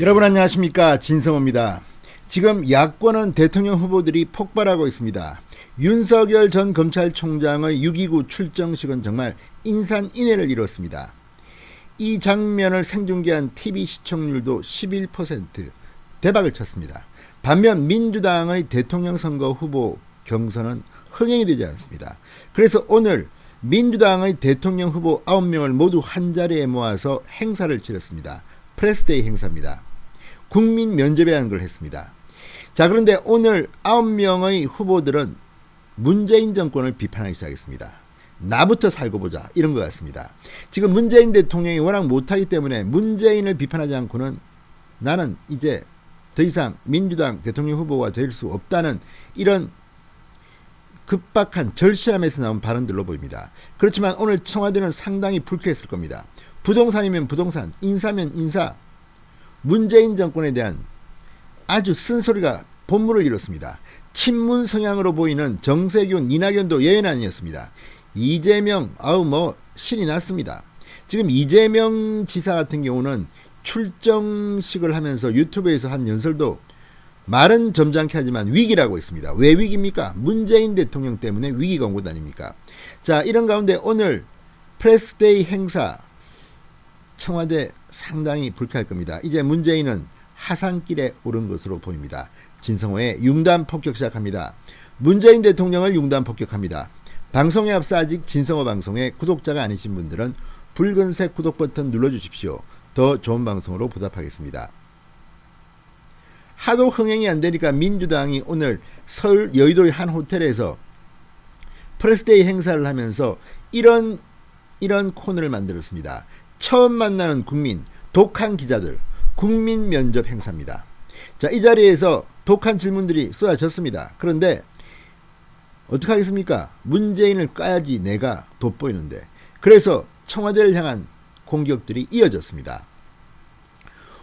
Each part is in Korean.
여러분 안녕하십니까 진성호입니다. 지금 야권은 대통령 후보들이 폭발하고 있습니다. 윤석열 전 검찰총장의 6.29 출정식은 정말 인산인해를 이뤘습니다. 이 장면을 생중계한 TV 시청률도 11% 대박을 쳤습니다. 반면 민주당의 대통령 선거 후보 경선은 흥행이 되지 않습니다. 그래서 오늘 민주당의 대통령 후보 9명을 모두 한 자리에 모아서 행사를 치렀습니다. 프레스데이 행사입니다. 국민 면접이라는 걸 했습니다. 자, 그런데 오늘 9명의 후보들은 문재인 정권을 비판하기 시작했습니다. 나부터 살고 보자. 이런 것 같습니다. 지금 문재인 대통령이 워낙 못하기 때문에 문재인을 비판하지 않고는 나는 이제 더 이상 민주당 대통령 후보가 될 수 없다는 이런 급박한 절실함에서 나온 발언들로 보입니다. 그렇지만 오늘 청와대는 상당히 불쾌했을 겁니다. 부동산이면 부동산, 인사면 인사, 문재인 정권에 대한 아주 쓴소리가 본물을 이뤘습니다. 친문 성향으로 보이는 정세균, 이낙연도 예외는 아니었습니다. 이재명, 아우 뭐 신이 났습니다. 지금 이재명 지사 같은 경우는 출정식을 하면서 유튜브에서 한 연설도 말은 점잖게 하지만 위기라고 했습니다. 왜 위기입니까? 문재인 대통령 때문에 위기가 온 것 아닙니까? 자, 이런 가운데 오늘 프레스데이 행사 청와대 상당히 불쾌할 겁니다. 이제 문재인은 하산길에 오른 것으로 보입니다. 진성호의 융단 폭격 시작합니다. 문재인 대통령을 융단 폭격합니다. 방송에 앞서 아직 진성호 방송의 구독자가 아니신 분들은 붉은색 구독 버튼 눌러주십시오. 더 좋은 방송으로 보답하겠습니다. 하도 흥행이 안 되니까 민주당이 오늘 서울 여의도의 한 호텔에서 프레스데이 행사를 하면서 이런 이런 코너를 만들었습니다. 처음 만나는 국민, 독한 기자들, 국민 면접 행사입니다. 자, 이 자리에서 독한 질문들이 쏟아졌습니다. 그런데 어떻게 하겠습니까? 문재인을 까야지 내가 돋보이는데. 그래서 청와대를 향한 공격들이 이어졌습니다.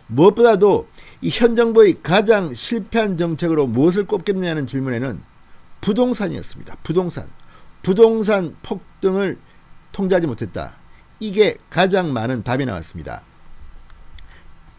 무엇보다도 이 현 정부의 가장 실패한 정책으로 무엇을 꼽겠느냐는 질문에는 부동산이었습니다. 부동산. 부동산 폭등을 통제하지 못했다. 이게 가장 많은 답이 나왔습니다.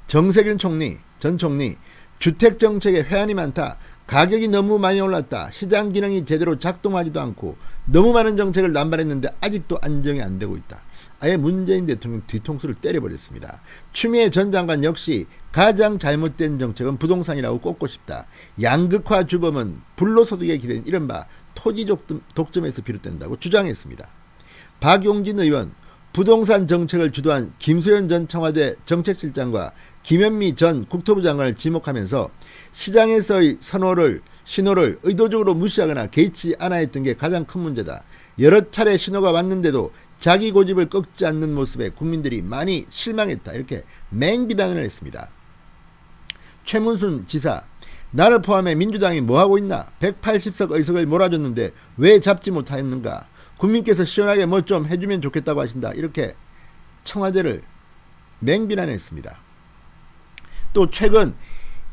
정세균 총리, 전 총리, 주택 정책에 회한이 많다. 가격이 너무 많이 올랐다. 시장 기능이 제대로 작동하지도 않고 너무 많은 정책을 남발했는데 아직도 안정이 안 되고 있다. 아예 문재인 대통령 뒤통수를 때려버렸습니다. 추미애 전 장관 역시 가장 잘못된 정책은 부동산이라고 꼽고 싶다. 양극화 주범은 불로소득에 기댄 이른바 토지 독점에서 비롯된다고 주장했습니다. 박용진 의원 부동산 정책을 주도한 김수현 전 청와대 정책실장과 김현미 전 국토부 장관을 지목하면서 시장에서의 선호를 신호를 의도적으로 무시하거나 개의치 않아 했던 게 가장 큰 문제다. 여러 차례 신호가 왔는데도 자기 고집을 꺾지 않는 모습에 국민들이 많이 실망했다. 이렇게 맹비난을 했습니다. 최문순 지사 나를 포함해 민주당이 뭐하고 있나 180석 의석을 몰아줬는데 왜 잡지 못하였는가 국민께서 시원하게 뭐좀 해주면 좋겠다고 하신다. 이렇게 청와대를 맹비난했습니다. 또 최근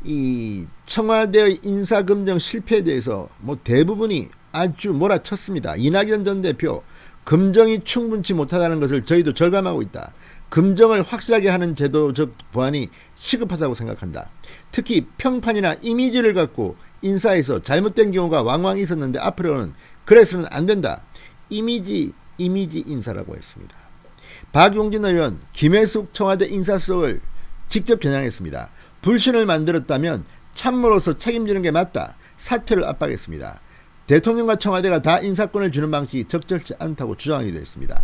이 청와대의 인사검증 실패에 대해서 뭐 대부분이 아주 몰아쳤습니다. 이낙연 전 대표 검증이 충분치 못하다는 것을 저희도 절감하고 있다. 검증을 확실하게 하는 제도적 보완이 시급하다고 생각한다. 특히 평판이나 이미지를 갖고 인사에서 잘못된 경우가 왕왕 있었는데 앞으로는 그래서는 안 된다. 이미지 이미지 인사라고 했습니다. 박용진 의원 김혜숙 청와대 인사수석을 직접 겨냥했습니다. 불신을 만들었다면 참모로서 책임지는 게 맞다. 사퇴를 압박했습니다. 대통령과 청와대가 다 인사권을 주는 방식이 적절치 않다고 주장하기도 했습니다.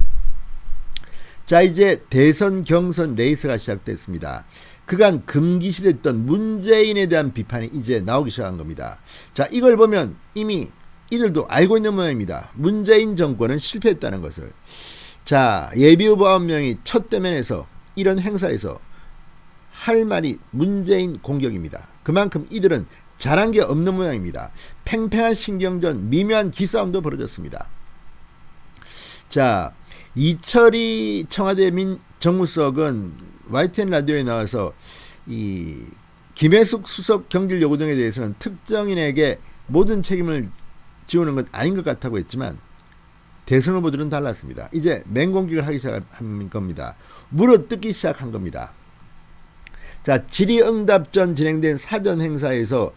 자 이제 대선 경선 레이스가 시작됐습니다. 그간 금기시됐던 문재인에 대한 비판이 이제 나오기 시작한 겁니다. 자 이걸 보면 이미 이들도 알고 있는 모양입니다. 문재인 정권은 실패했다는 것을. 자, 예비후보 9명이 첫 대면에서 이런 행사에서 할 말이 문재인 공격입니다. 그만큼 이들은 잘한 게 없는 모양입니다. 팽팽한 신경전, 미묘한 기싸움도 벌어졌습니다. 자, 이철이 청와대 민 정무석은 YTN 라디오에 나와서 이 김혜숙 수석 경질 요구 등에 대해서는 특정인에게 모든 책임을 지우는 건 아닌 것 같다고 했지만 대선 후보들은 달랐습니다. 이제 맹공격을 하기 시작한 겁니다. 물어뜯기 시작한 겁니다. 자, 질의응답 전 진행된 사전 행사에서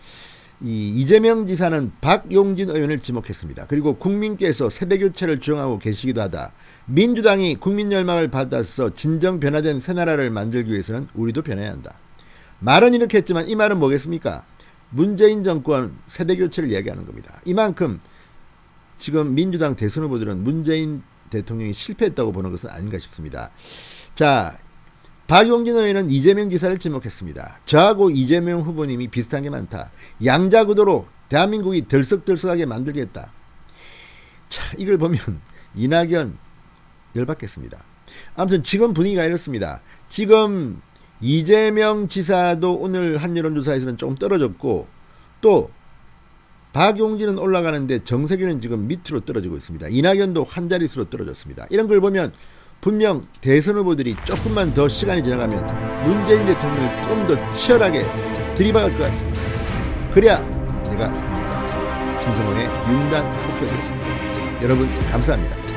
이 이재명 지사는 박용진 의원을 지목했습니다. 그리고 국민께서 세대 교체를 주장하고 계시기도 하다. 민주당이 국민 열망을 받아서 진정 변화된 새 나라를 만들기 위해서는 우리도 변해야 한다. 말은 이렇게 했지만 이 말은 뭐겠습니까? 문재인 정권 세대 교체를 이야기하는 겁니다. 이만큼 지금 민주당 대선 후보들은 문재인 대통령이 실패했다고 보는 것은 아닌가 싶습니다. 자, 박용진 의원은 이재명 지사를 지목했습니다. 저하고 이재명 후보님이 비슷한 게 많다. 양자구도로 대한민국이 들썩들썩하게 만들겠다. 자, 이걸 보면 이낙연 열받겠습니다. 아무튼 지금 분위기가 이렇습니다. 지금 이재명 지사도 오늘 한 여론조사에서는 조금 떨어졌고 또 박용진은 올라가는데 정세균은 지금 밑으로 떨어지고 있습니다. 이낙연도 한 자릿수로 떨어졌습니다. 이런 걸 보면 분명 대선 후보들이 조금만 더 시간이 지나가면 문재인 대통령을 좀 더 치열하게 들이박을 것 같습니다. 그래야 내가 삽니다. 신성호의 윤단 폭격이었습니다. 여러분 감사합니다.